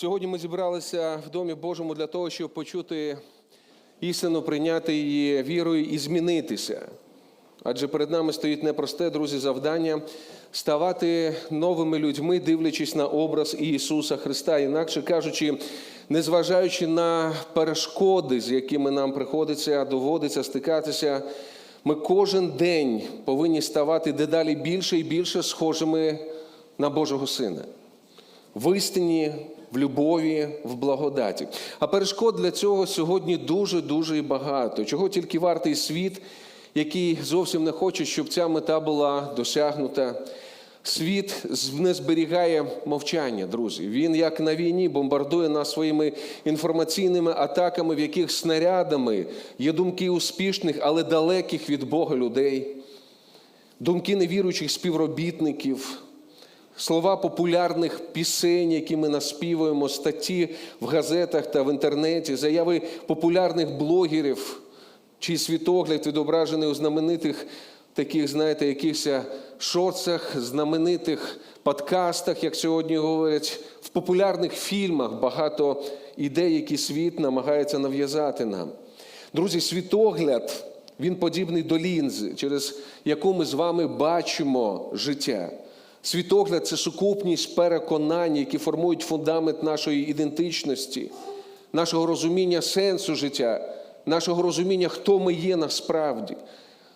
Сьогодні ми зібралися в Домі Божому для того, щоб почути істину, прийняти її вірою і змінитися. Адже перед нами стоїть непросте, друзі, завдання ставати новими людьми, дивлячись на образ Ісуса Христа, інакше кажучи, незважаючи на перешкоди, з якими нам приходиться, доводиться стикатися, ми кожен день повинні ставати дедалі більше і більше схожими на Божого Сина в істині, в любові, в благодаті. А перешкод для цього сьогодні дуже дуже і багато. Чого тільки вартий світ, який зовсім не хоче, щоб ця мета була досягнута. Світ не зберігає мовчання, друзі. Він, як на війні, бомбардує нас своїми інформаційними атаками, в яких снарядами є думки успішних, але далеких від Бога людей, думки невіруючих співробітників, слова популярних пісень, які ми наспівуємо, статті в газетах та в інтернеті, заяви популярних блогерів, чий світогляд відображений у знаменитих таких, знаєте, якихось шоцах, знаменитих подкастах, як сьогодні говорять, в популярних фільмах багато ідей, які світ намагається нав'язати нам. Друзі, світогляд, він подібний до лінзи, через яку ми з вами бачимо життя. Світогляд це сукупність переконань, які формують фундамент нашої ідентичності, нашого розуміння сенсу життя, нашого розуміння, хто ми є насправді.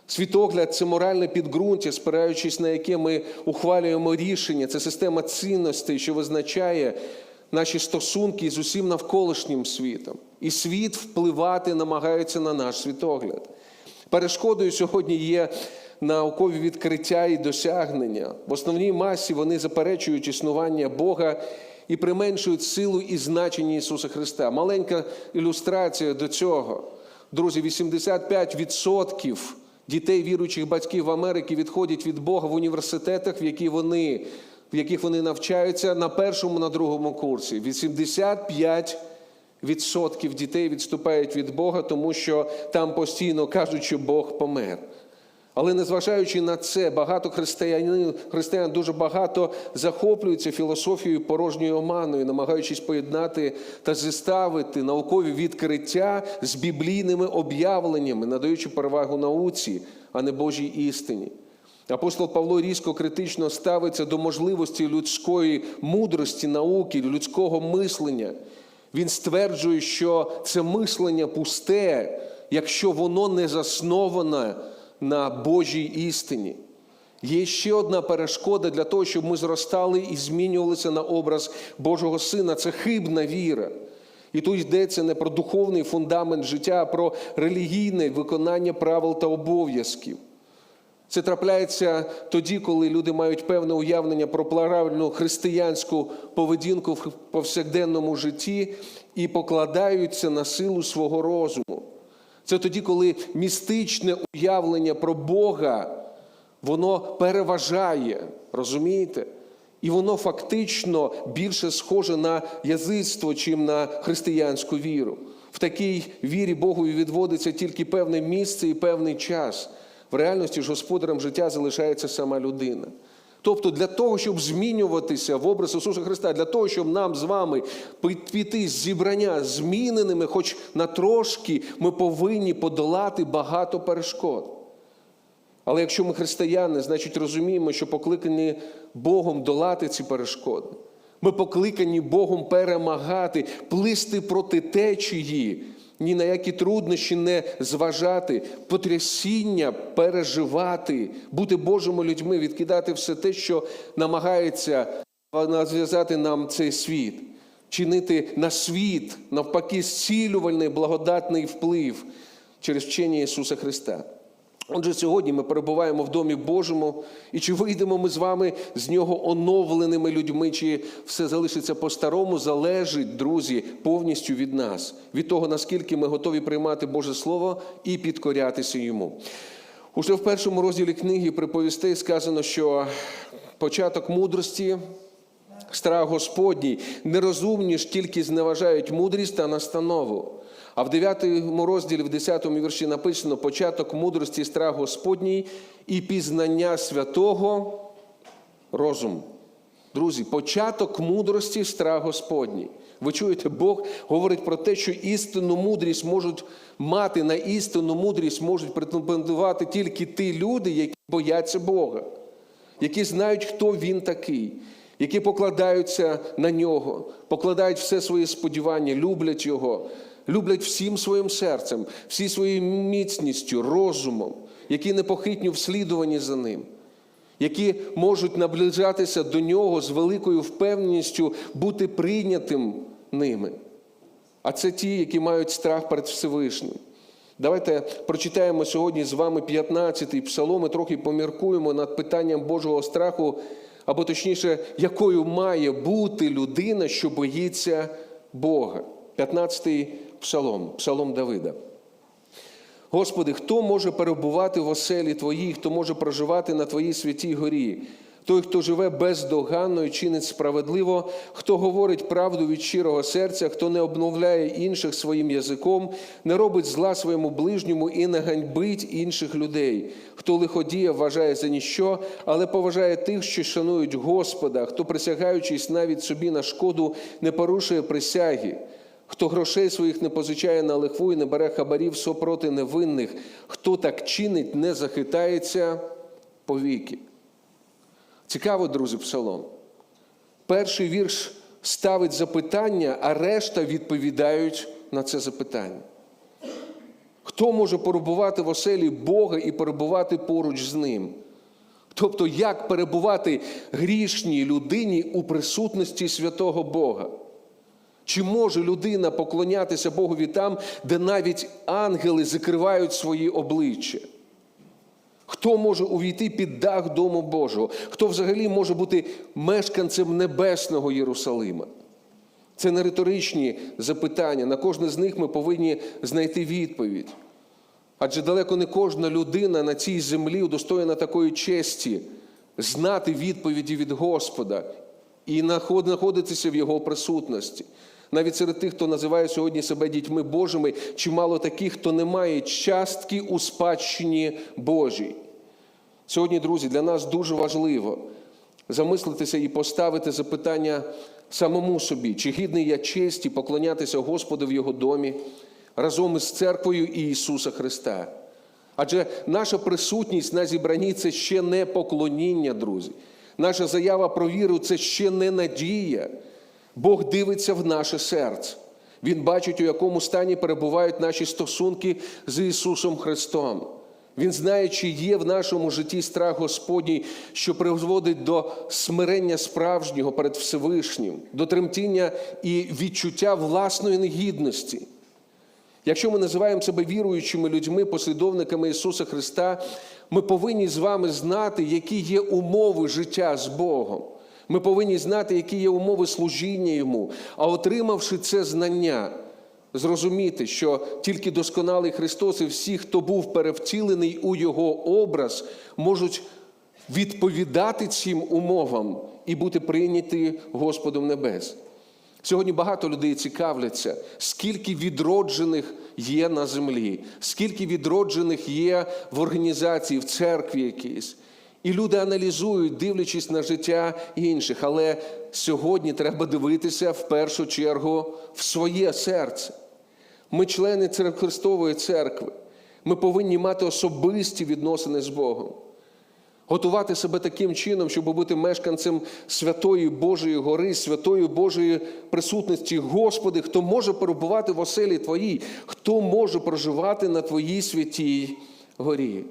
Світогляд це моральне підґрунтя, спираючись на яке ми ухвалюємо рішення, це система цінностей, що визначає наші стосунки з усім навколишнім світом. І світ впливати намагається на наш світогляд. Перешкодою сьогодні є наукові відкриття і досягнення. В основній масі вони заперечують існування Бога і применшують силу і значення Ісуса Христа. Маленька ілюстрація до цього. Друзі, 85% дітей віруючих батьків в Америці відходять від Бога в університетах, в які вони, в яких вони навчаються на першому, на другому курсі. 85% відсотків дітей відступають від Бога, тому що там постійно кажуть, що Бог помер. Але незважаючи на це, багато християн, християн дуже багато захоплюються філософією порожньою оманою, намагаючись поєднати та зіставити наукові відкриття з біблійними об'явленнями, надаючи перевагу науці, а не Божій істині. Апостол Павло різко критично ставиться до можливості людської мудрості, науки, людського мислення. Він стверджує, що це мислення пусте, якщо воно не засноване на Божій істині. Є ще одна перешкода для того, щоб ми зростали і змінювалися на образ Божого Сина. Це хибна віра. І тут йдеться не про духовний фундамент життя, а про релігійне виконання правил та обов'язків. Це трапляється тоді, коли люди мають певне уявлення про правильну християнську поведінку в повсякденному житті і покладаються на силу свого розуму. Це тоді, коли містичне уявлення про Бога, воно переважає, розумієте? І воно фактично більше схоже на язицтво, чим на християнську віру. В такій вірі Богу відводиться тільки певне місце і певний час. В реальності ж господарем життя залишається сама людина. Тобто для того, щоб змінюватися в образ Ісуса Христа, для того, щоб нам з вами піти зібрання зміненими, хоч на трошки, ми повинні подолати багато перешкод. Але якщо ми християни, значить розуміємо, що покликані Богом долати ці перешкоди. Ми покликані Богом перемагати, плисти проти течії, ні на які труднощі не зважати, потрясіння переживати, бути Божими людьми, відкидати все те, що намагається зв'язати нам цей світ, чинити на світ, навпаки, зцілювальний, благодатний вплив через вчення Ісуса Христа. Отже, сьогодні ми перебуваємо в Домі Божому, і чи вийдемо ми з вами з нього оновленими людьми, чи все залишиться по-старому, залежить, друзі, повністю від нас, від того, наскільки ми готові приймати Боже Слово і підкорятися йому. Уже в першому розділі книги приповістей сказано, що початок мудрості. Страх Господній, нерозумні ж тільки зневажають мудрість та настанову. А в 9 розділі, в 10 вірші написано початок мудрості, страх Господній і пізнання святого розум. Друзі, початок мудрості страх Господній. Ви чуєте, Бог говорить про те, що істинну мудрість можуть мати на істинну мудрість можуть претендувати тільки ті люди, які бояться Бога, які знають, хто він такий, які покладаються на нього, покладають все своє сподівання, люблять його, люблять всім своїм серцем, всі своєю міцністю, розумом, які непохитні в слідуванні за ним які можуть наближатися до нього з великою впевненістю бути прийнятим ними. А це ті, які мають страх перед Всевишнім. Давайте прочитаємо сьогодні з вами 15-й псалом і трохи поміркуємо над питанням Божого страху, або точніше, якою має бути людина, що боїться Бога. 15-й псалом, псалом Давида. Господи, хто може перебувати в оселі Твоїй, хто може проживати на Твоїй святій горі? Той, хто живе бездоганно і чинить справедливо, хто говорить правду від щирого серця, хто не обновляє інших своїм язиком, не робить зла своєму ближньому і не ганьбить інших людей, хто лиходіє, вважає за ніщо, але поважає тих, що шанують Господа, хто, присягаючись навіть собі на шкоду, не порушує присяги. Хто грошей своїх не позичає на лихву і не бере хабарів супроти невинних, хто так чинить, не захитається повіки. Цікаво, друзі, псалом. Перший вірш ставить запитання, а решта відповідають на це запитання. Хто може перебувати в оселі Бога і перебувати поруч з ним? Тобто, як перебувати грішній людині у присутності святого Бога? Чи може людина поклонятися Богові там, де навіть ангели закривають свої обличчя? Хто може увійти під дах Дому Божого? Хто взагалі може бути мешканцем небесного Єрусалима? Це не риторичні запитання. На кожне з них ми повинні знайти відповідь. Адже далеко не кожна людина на цій землі удостоєна такої честі знати відповіді від Господа і знаходитися в Його присутності. Навіть серед тих, хто називає сьогодні себе дітьми Божими, чимало таких, хто не має частки у спадщині Божій. Сьогодні, друзі, для нас дуже важливо замислитися і поставити запитання самому собі, чи гідний я честі поклонятися Господу в Його домі разом із церквою і Ісуса Христа. Адже наша присутність на зібранні це ще не поклоніння, друзі. Наша заява про віру це ще не надія. Бог дивиться в наше серце. Він бачить, у якому стані перебувають наші стосунки з Ісусом Христом. Він знає, чи є в нашому житті страх Господній, що призводить до смирення справжнього перед Всевишнім, до тремтіння і відчуття власної негідності. Якщо ми називаємо себе віруючими людьми, послідовниками Ісуса Христа, ми повинні з вами знати, які є умови життя з Богом. Ми повинні знати, які є умови служіння Йому, а отримавши це знання, зрозуміти, що тільки досконалий Христос і всі, хто був перевтілений у Його образ, можуть відповідати цим умовам і бути прийняті Господом Небес. Сьогодні багато людей цікавляться, скільки відроджених є на землі, скільки відроджених є в організації, в церкві якійсь. І люди аналізують, дивлячись на життя інших. Але сьогодні треба дивитися в першу чергу в своє серце. Ми члени Христової церкви. Ми повинні мати особисті відносини з Богом. Готувати себе таким чином, щоб бути мешканцем святої Божої гори, святої Божої присутності. Господи, хто може перебувати в оселі Твоїй, хто може проживати на Твоїй святій горі.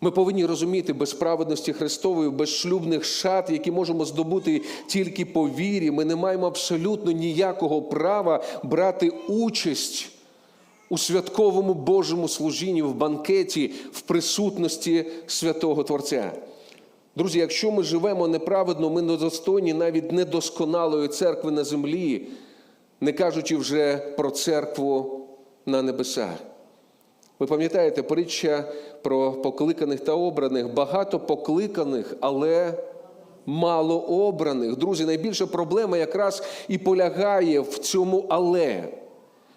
Ми повинні розуміти без праведності Христової, без шлюбних шат, які можемо здобути тільки по вірі. Ми не маємо абсолютно ніякого права брати участь у святковому Божому служінні, в банкеті, в присутності святого Творця. Друзі, якщо ми живемо неправедно, ми недостойні навіть недосконалої церкви на землі, не кажучи вже про церкву на небесах. Ви пам'ятаєте притча про покликаних та обраних, багато покликаних, але мало обраних. Друзі, найбільша проблема якраз і полягає в цьому але.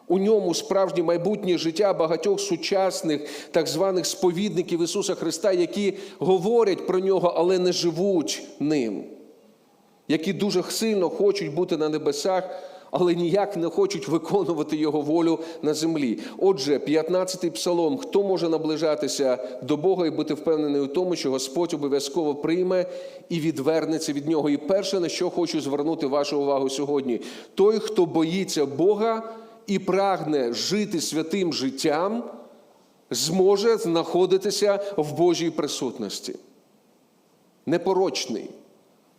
У ньому справжнє майбутнє життя багатьох сучасних так званих сповідників Ісуса Христа, які говорять про нього, але не живуть ним. які дуже сильно хочуть бути на небесах, але ніяк не хочуть виконувати його волю на землі. Отже, 15-й псалом: хто може наближатися до Бога і бути впевнений у тому, що Господь обов'язково прийме і відвернеться від нього. І перше, на що хочу звернути вашу увагу сьогодні: той, хто боїться Бога і прагне жити святим життям, зможе знаходитися в Божій присутності. Непорочний.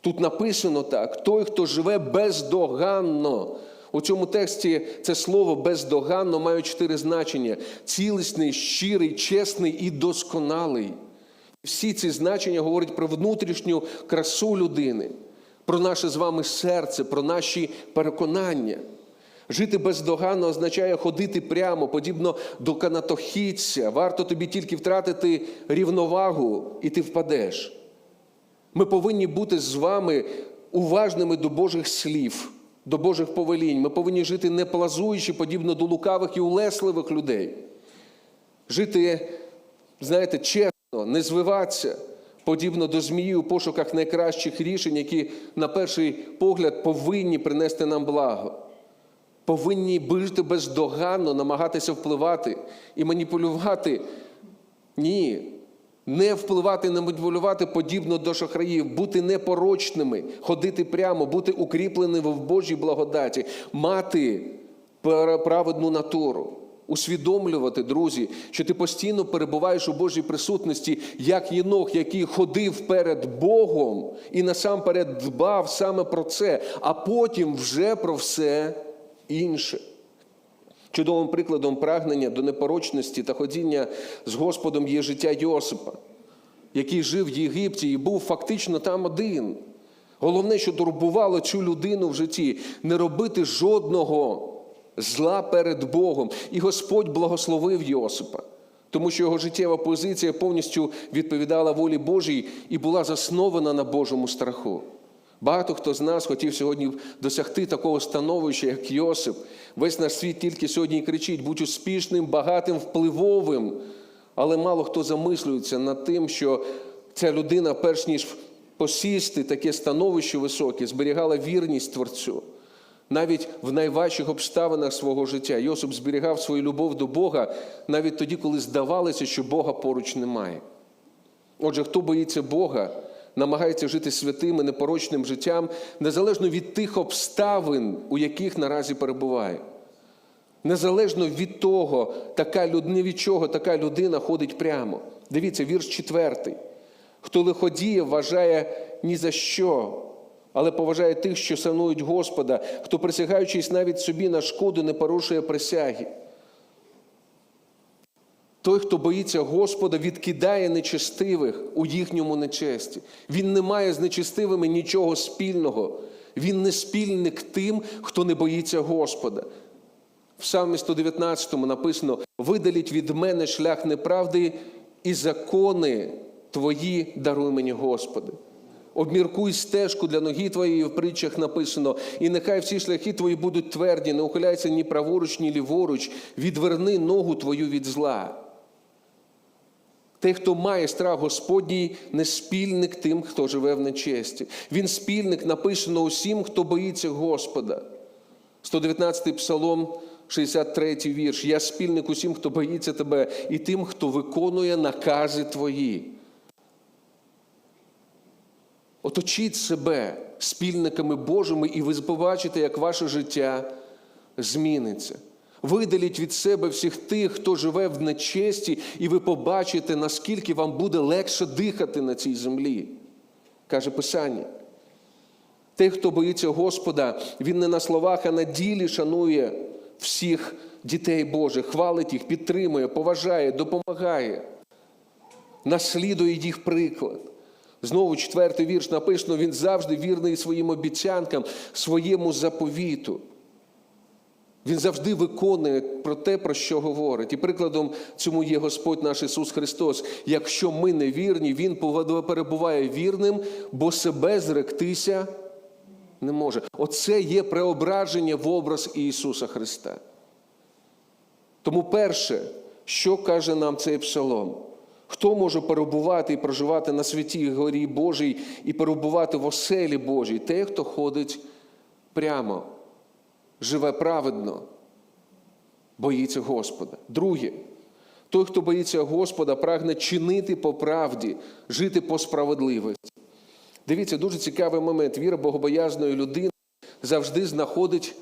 Тут написано так: той, хто живе бездоганно. У цьому тексті це слово бездоганно має чотири значення: цілісний, щирий, чесний і досконалий. Всі ці значення говорять про внутрішню красу людини, про наше з вами серце, про наші переконання. Жити бездоганно означає ходити прямо, подібно до канатохідця. Варто тобі тільки втратити рівновагу, і ти впадеш. Ми повинні бути з вами уважними до Божих слів, до Божих повелінь. Ми повинні жити не плазуючи, подібно до лукавих і улесливих людей. Жити, знаєте, чесно, не звиватися, подібно до змії у пошуках найкращих рішень, які, на перший погляд, повинні принести нам благо. Повинні жити бездоганно, намагатися впливати і маніпулювати. Ні, не впливати, не маніпулювати подібно до шахраїв, бути непорочними, ходити прямо, бути укріпленими в Божій благодаті, мати праведну натуру, усвідомлювати, друзі, що ти постійно перебуваєш у Божій присутності, як єнох, який ходив перед Богом і насамперед дбав саме про це, а потім вже про все інше. Чудовим прикладом прагнення до непорочності та ходіння з Господом є життя Йосипа, який жив в Єгипті і був фактично там один. Головне, що турбувало цю людину в житті, не робити жодного зла перед Богом. І Господь благословив Йосипа, тому що його життєва позиція повністю відповідала волі Божій і була заснована на Божому страху. Багато хто з нас хотів сьогодні досягти такого становища, як Йосип. Весь наш світ тільки сьогодні кричить: будь успішним, багатим, впливовим. Але мало хто замислюється над тим, що ця людина, перш ніж посісти таке становище високе, зберігала вірність Творцю. Навіть в найважчих обставинах свого життя Йосип зберігав свою любов до Бога навіть тоді, коли здавалося, що Бога поруч немає. Отже, хто боїться Бога, намагається жити святим і непорочним життям, незалежно від тих обставин, у яких наразі перебуває. Незалежно від того, така не від чого така людина ходить прямо. Дивіться, вірш четвертий. Хто лиходіє, вважає ні за що, але поважає тих, що шанують Господа, хто, присягаючись навіть собі на шкоду, не порушує присяги. Той, хто боїться Господа, відкидає нечестивих у їхньому нечесті. Він не має з нечестивими нічого спільного. Він не спільник тим, хто не боїться Господа. В Псалмі 119 написано: видаліть від мене шлях неправди і закони твої даруй мені, Господи. Обміркуй стежку для ноги твоєї в притчах написано, і нехай всі шляхи твої будуть тверді, не ухиляйся ні праворуч, ні ліворуч, відверни ногу твою від зла. Той, хто має страх Господній, не спільник тим, хто живе в нечесті. Він спільник написано усім, хто боїться Господа. 119-й псалом, 63-й вірш. Я спільник усім, хто боїться тебе, і тим, хто виконує накази твої. Оточіть себе спільниками Божими, і ви побачите, як ваше життя зміниться. Видаліть від себе всіх тих, хто живе в нечесті, і ви побачите, наскільки вам буде легше дихати на цій землі, каже Писання. Той, хто боїться Господа, він не на словах, а на ділі шанує всіх дітей Божих, хвалить їх, підтримує, поважає, допомагає, наслідує їх приклад. Знову четвертий вірш написано: він завжди вірний своїм обіцянкам, своєму заповіту. Він завжди виконує про те, про що говорить. І прикладом цьому є Господь наш Ісус Христос. Якщо ми не вірні, Він перебуває вірним, бо себе зректися не може. Оце є преображення в образ Ісуса Христа. Тому перше, що каже нам цей псалом? Хто може перебувати і проживати на святій горі Божій і перебувати в оселі Божій? Те, хто ходить прямо, живе праведно, боїться Господа. Друге, той, хто боїться Господа, прагне чинити по правді, жити по справедливості. Дивіться, дуже цікавий момент. Віра богобоязної людини завжди знаходить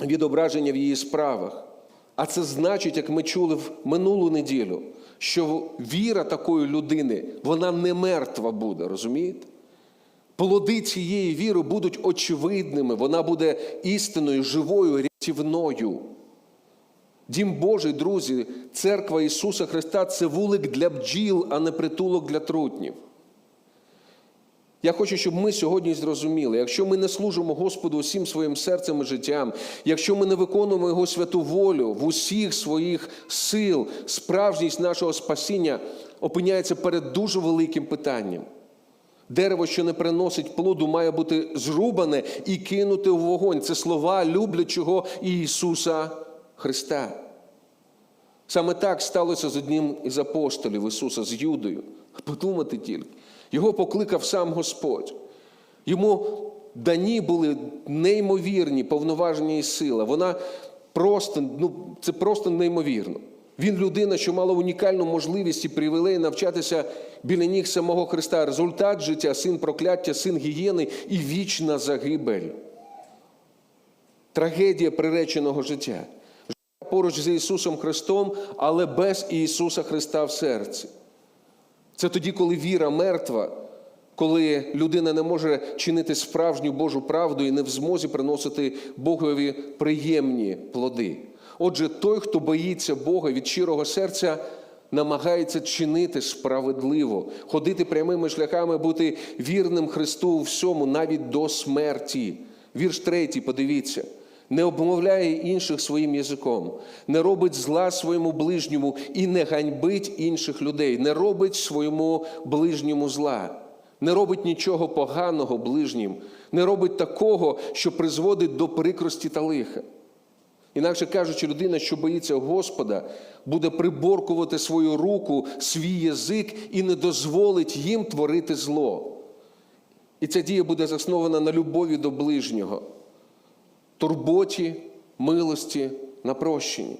відображення в її справах. А це значить, як ми чули в минулу неділю, що віра такої людини, вона не мертва буде, розумієте? Плоди цієї віри будуть очевидними, вона буде істинною, живою, рятівною. Дім Божий, друзі, церква Ісуса Христа це вулик для бджіл, а не притулок для трутнів. Я хочу, щоб ми сьогодні зрозуміли, якщо ми не служимо Господу усім своїм серцем і життям, якщо ми не виконуємо Його святу волю в усіх своїх сил, справжність нашого спасіння опиняється перед дуже великим питанням. Дерево, що не приносить плоду, має бути зрубане і кинуте в вогонь. Це слова люблячого Ісуса Христа. Саме так сталося з одним із апостолів Ісуса, з Юдою. Подумати тільки. Його покликав сам Господь. Йому дані були неймовірні повноваження і сила. Вона просто, ну, це просто неймовірно. Він людина, що мала унікальну можливість і привілей навчатися біля ніг самого Христа. Результат життя, син прокляття, син гієни і вічна загибель. Трагедія приреченого життя. Життя поруч з Ісусом Христом, але без Ісуса Христа в серці. Це тоді, коли віра мертва, коли людина не може чинити справжню Божу правду і не в змозі приносити Богові приємні плоди. Отже, той, хто боїться Бога від щирого серця, намагається чинити справедливо, ходити прямими шляхами, бути вірним Христу у всьому, навіть до смерті. Вірш третій, подивіться. Не обмовляє інших своїм язиком, не робить зла своєму ближньому і не ганьбить інших людей, не робить своєму ближньому зла, не робить нічого поганого ближнім, не робить такого, що призводить до прикрості та лиха. Інакше кажучи, людина, що боїться Господа, буде приборкувати свою руку, свій язик і не дозволить їм творити зло. І ця дія буде заснована на любові до ближнього турботі, милості, на прощенні.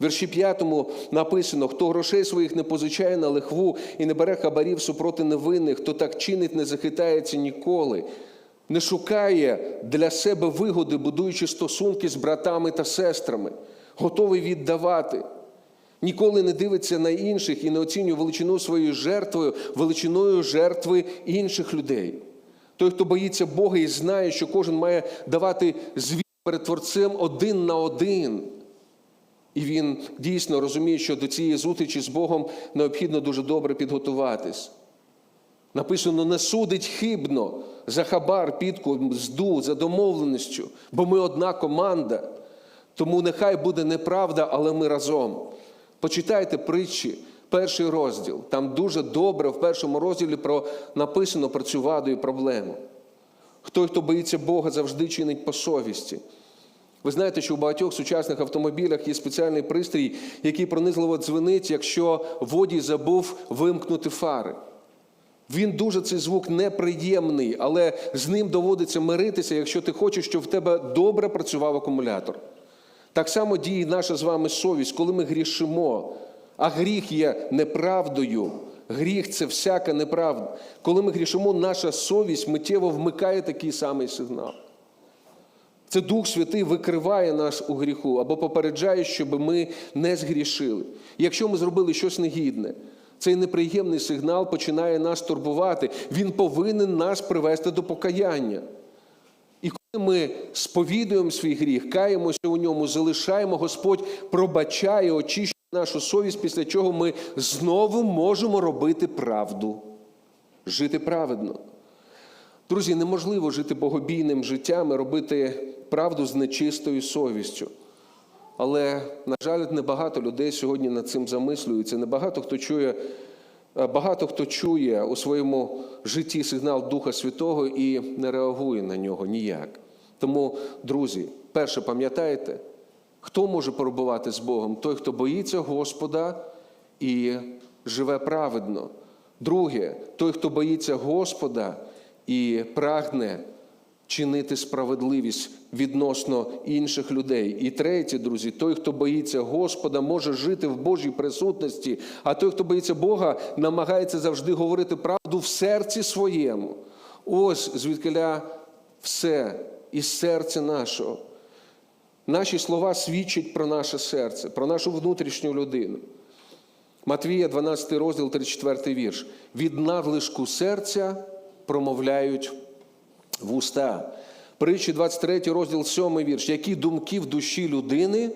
В вірші п'ятому написано: хто грошей своїх не позичає на лихву і не бере хабарів супроти невинних, хто так чинить, не захитається ніколи, не шукає для себе вигоди, будуючи стосунки з братами та сестрами, готовий віддавати. Ніколи не дивиться на інших і не оцінює величину своєю жертвою, величиною жертви інших людей. Той, хто боїться Бога і знає, що кожен має давати звіт перед Творцем один на один. І він дійсно розуміє, що до цієї зустрічі з Богом необхідно дуже добре підготуватись. Написано, не судить хибно за хабар, підку, мзду, за домовленістю, бо ми одна команда. Тому нехай буде неправда, але ми разом. Почитайте притчі, перший розділ. Там дуже добре в першому розділі про, написано про цю ваду і проблему. Хто, хто боїться Бога, завжди чинить по совісті. Ви знаєте, що у багатьох сучасних автомобілях є спеціальний пристрій, який пронизливо дзвенить, якщо водій забув вимкнути фари. Він дуже цей звук неприємний, але з ним доводиться миритися, якщо ти хочеш, щоб в тебе добре працював акумулятор. Так само діє наша з вами совість, коли ми грішимо, а гріх є неправдою. Гріх це всяка неправда. Коли ми грішимо, наша совість миттєво вмикає такий самий сигнал. Це Дух Святий викриває нас у гріху або попереджає, щоб ми не згрішили. Якщо ми зробили щось негідне, цей неприємний сигнал починає нас турбувати. Він повинен нас привести до покаяння. І коли ми сповідуємо свій гріх, каємося у ньому, залишаємо, Господь пробачає, очищує нашу совість, після чого ми знову можемо робити правду, жити праведно. Друзі, неможливо жити богобійним життям і робити правду з нечистою совістю. Але, на жаль, небагато людей сьогодні над цим замислюються. Небагато хто чує, е, багато хто чує у своєму житті сигнал Духа Святого і не реагує на нього ніяк. Тому, друзі, перше, пам'ятайте, хто може перебувати з Богом? Той, хто боїться Господа і живе праведно. Друге, той, хто боїться Господа і прагне чинити справедливість відносно інших людей. І третє, друзі, той, хто боїться Господа, може жити в Божій присутності, а той, хто боїться Бога, намагається завжди говорити правду в серці своєму. Ось звідкиля все із серця нашого. Наші слова свідчать про наше серце, про нашу внутрішню людину. Матвія, 12 розділ, 34 вірш. Від надлишку серця промовляють вуста. Притчі 23 розділ, 7 вірш. Які думки в душі людини,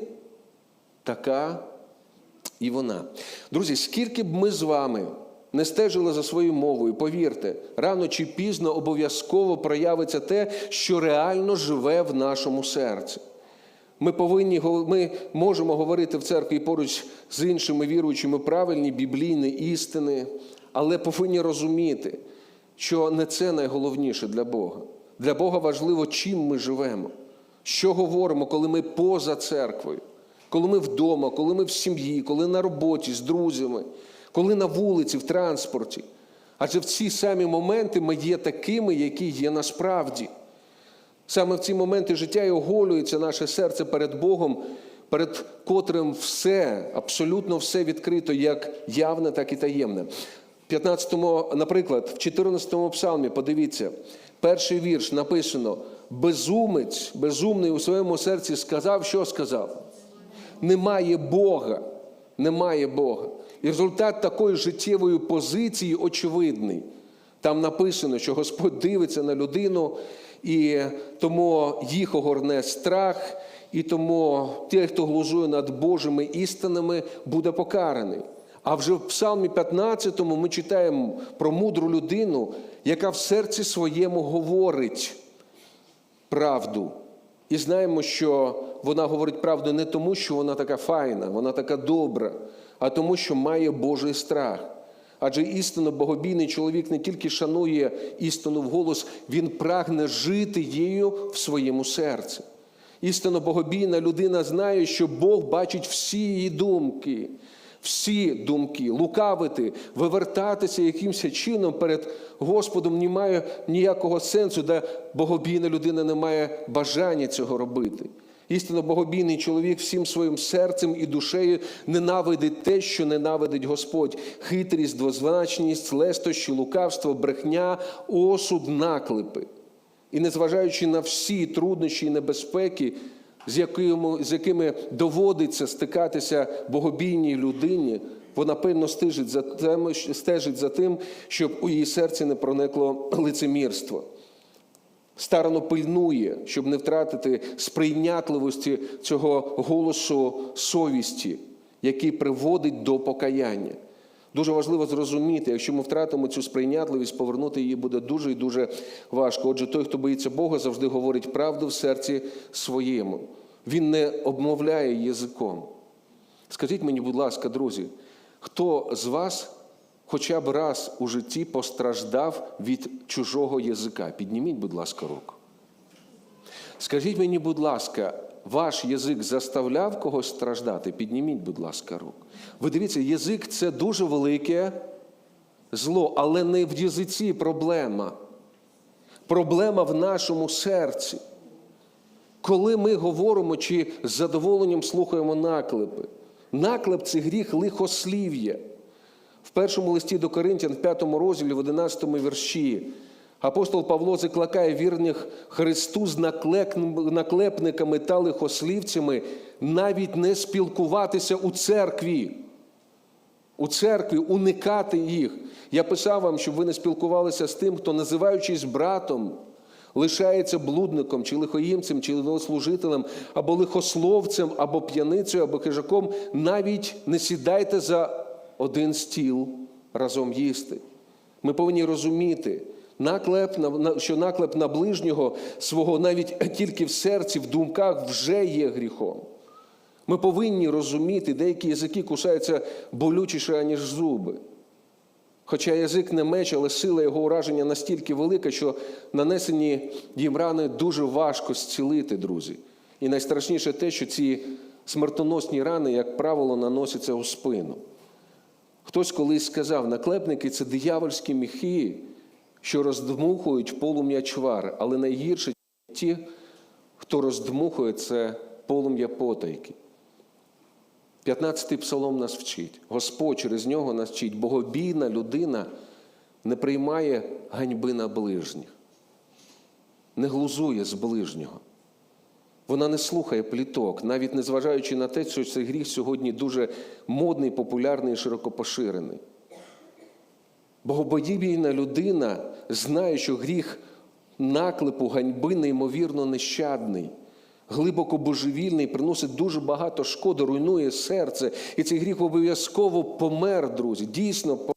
така і вона. Друзі, скільки б ми з вами не стежили за своєю мовою, повірте, рано чи пізно обов'язково проявиться те, що реально живе в нашому серці. Ми повинні ми можемо говорити в церкві поруч з іншими віруючими правильні біблійні істини, але повинні розуміти, що не це найголовніше для Бога. Для Бога важливо, чим ми живемо, що говоримо, коли ми поза церквою, коли ми вдома, коли ми в сім'ї, коли на роботі з друзями, коли на вулиці, в транспорті. Адже в ці самі моменти ми є такими, які є насправді. Саме в ці моменти життя і оголюється наше серце перед Богом, перед котрим все, абсолютно все відкрито, як явне, так і таємне. В 15-му, наприклад, в 14-му псалмі, подивіться, перший вірш написано: безумець, безумний у своєму серці сказав, що сказав? Немає Бога. Немає Бога. І результат такої життєвої позиції очевидний. Там написано, що Господь дивиться на людину, і тому їх огорне страх, і тому той, хто глузує над Божими істинами, буде покараний. А вже в Псалмі 15 ми читаємо про мудру людину, яка в серці своєму говорить правду. І знаємо, що вона говорить правду не тому, що вона така файна, вона така добра, а тому, що має Божий страх. Адже істинно богобійний чоловік не тільки шанує істину в голос, він прагне жити її в своєму серці. Істинно богобійна людина знає, що Бог бачить всі її думки, всі думки, лукавити, вивертатися якимось чином перед Господом не має ніякого сенсу, де богобійна людина не має бажання цього робити. Істинно богобійний чоловік всім своїм серцем і душею ненавидить те, що ненавидить Господь: хитрість, двозначність, лестощі, лукавство, брехня, осуд, наклепи. І незважаючи на всі труднощі і небезпеки, з якими, з якими доводиться стикатися богобійній людині, вона пильно стежить за тим, стежить за тим, щоб у її серці не проникло лицемірство старано пильнує, щоб не втратити сприйнятливості цього голосу совісті, який приводить до покаяння. Дуже важливо зрозуміти, якщо ми втратимо цю сприйнятливість, повернути її буде дуже і дуже важко. Отже, той, хто боїться Бога, завжди говорить правду в серці своєму. Він не обмовляє язиком. Скажіть мені, будь ласка, друзі, хто з вас хоча б раз у житті постраждав від чужого язика. Підніміть, будь ласка, руку. Скажіть мені, будь ласка, ваш язик заставляв когось страждати? Підніміть, будь ласка, руку. Ви дивіться, язик це дуже велике зло, але не в язиці проблема. Проблема в нашому серці. Коли ми говоримо чи з задоволенням слухаємо наклепи, наклеп це гріх лихослів'я. В першому листі до Коринтян, в п'ятому розділі, в 11 вірші, апостол Павло закликає вірних Христу з наклепниками та лихослівцями навіть не спілкуватися у церкві. У церкві уникати їх. Я писав вам, щоб ви не спілкувалися з тим, хто, називаючись братом, лишається блудником, чи лихоїмцем, чи служителем, або лихословцем, або п'яницею, або хижаком. Навіть не сідайте за один стіл разом їсти. Ми повинні розуміти, наклеп, що наклеп на ближнього свого навіть тільки в серці, в думках вже є гріхом. Ми повинні розуміти, деякі язики кусаються болючіше, ніж зуби. Хоча язик не меч, але сила його ураження настільки велика, що нанесені їм рани дуже важко зцілити, друзі. І найстрашніше те, що ці смертоносні рани, як правило, наносяться у спину. Хтось колись сказав, наклепники це диявольські міхи, що роздмухують полум'я чвар, але найгірше ті, хто роздмухує це полум'я потайки. 15-й псалом нас вчить. Господь через нього нас вчить. Богобійна людина не приймає ганьби на ближніх, не глузує з ближнього. Вона не слухає пліток, навіть незважаючи на те, що цей гріх сьогодні дуже модний, популярний і широко поширений. Богободібійна людина знає, що гріх наклепу, ганьби неймовірно нещадний, глибоко божевільний, приносить дуже багато шкоди, руйнує серце. І цей гріх обов'язково помер, друзі. Дійсно помер,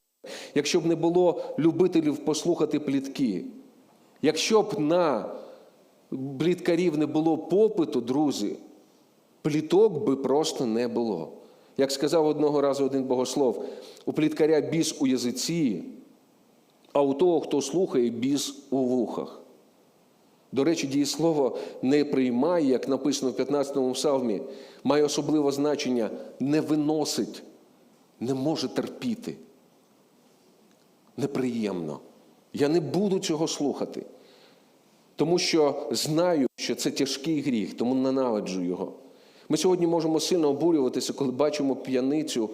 якщо б не було любителів послухати плітки. Якщо б на пліткарів не було попиту, друзі, пліток би просто не було. Як сказав одного разу один богослов, у пліткаря біс у язиці, а у того, хто слухає, біс у вухах. До речі, дієслово не приймає, як написано в 15-му псалмі, має особливе значення не виносить, не може терпіти. Неприємно. Я не буду цього слухати. Тому що знаю, що це тяжкий гріх, тому ненавиджу його. Ми сьогодні можемо сильно обурюватися, коли бачимо п'яницю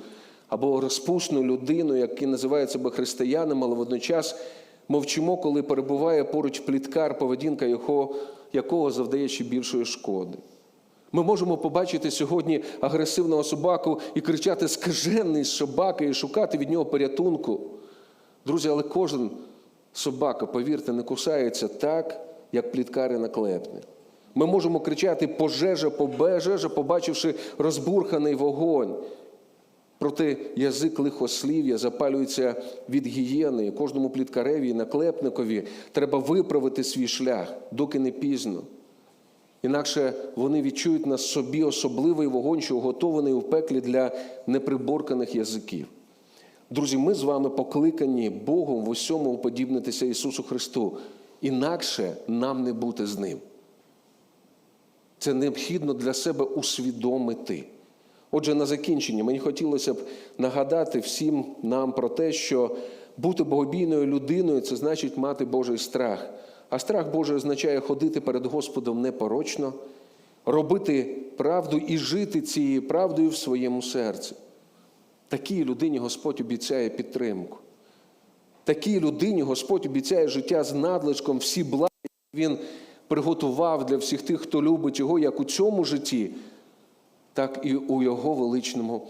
або розпусну людину, який називає себе християном, але водночас мовчимо, коли перебуває поруч пліткар, поведінка якого, якого завдає ще більшої шкоди. Ми можемо побачити сьогодні агресивного собаку і кричати скажений собака і шукати від нього порятунку. Друзі, але кожен собака, повірте, не кусається так, як пліткари наклепне. Ми можемо кричати пожежа, побежежа, побачивши розбурханий вогонь. Проте язик лихослів'я запалюється від гієни. Кожному пліткареві і наклепникові треба виправити свій шлях, доки не пізно. Інакше вони відчують на собі особливий вогонь, що готований у пеклі для неприборканих язиків. Друзі, ми з вами покликані Богом в усьому уподібнитися Ісусу Христу. Інакше нам не бути з Ним. Це необхідно для себе усвідомити. Отже, на закінчення мені хотілося б нагадати всім нам про те, що бути богобійною людиною це значить мати Божий страх. А страх Божий означає ходити перед Господом непорочно, робити правду і жити цією правдою в своєму серці. Такій людині Господь обіцяє підтримку. Такій людині Господь обіцяє життя з надлишком всі блага, які Він приготував для всіх тих, хто любить його, як у цьому житті, так і у його величному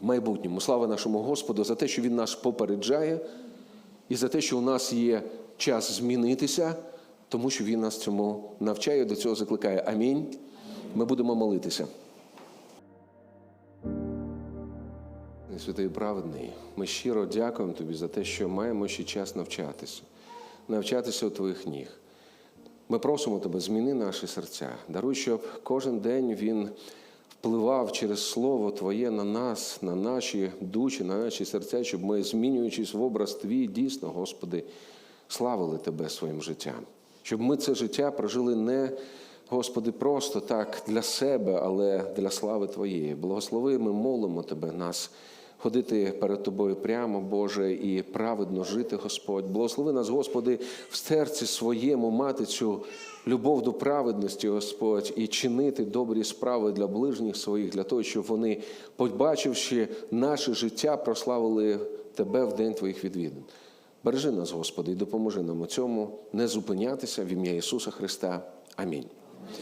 майбутньому. Слава нашому Господу за те, що Він нас попереджає, і за те, що у нас є час змінитися, тому що Він нас цьому навчає, до цього закликає. Амінь. Ми будемо молитися. Святий праведний, ми щиро дякуємо Тобі за те, що маємо ще час навчатися, навчатися у Твоїх ніг. Ми просимо Тебе, зміни наші серця, даруй, щоб кожен день він впливав через Слово Твоє на нас, на наші душі, на наші серця, щоб ми, змінюючись в образ Твій, дійсно, Господи, славили Тебе своїм життям. Щоб ми це життя прожили не, Господи, просто так для себе, але для слави Твоєї. Благослови, ми молимо Тебе нас ходити перед Тобою прямо, Боже, і праведно жити, Господь. Благослови нас, Господи, в серці своєму мати цю любов до праведності, Господь, і чинити добрі справи для ближніх своїх, для того, щоб вони, побачивши наше життя, прославили Тебе в день Твоїх відвідин. Бережи нас, Господи, і допоможи нам у цьому не зупинятися в ім'я Ісуса Христа. Амінь.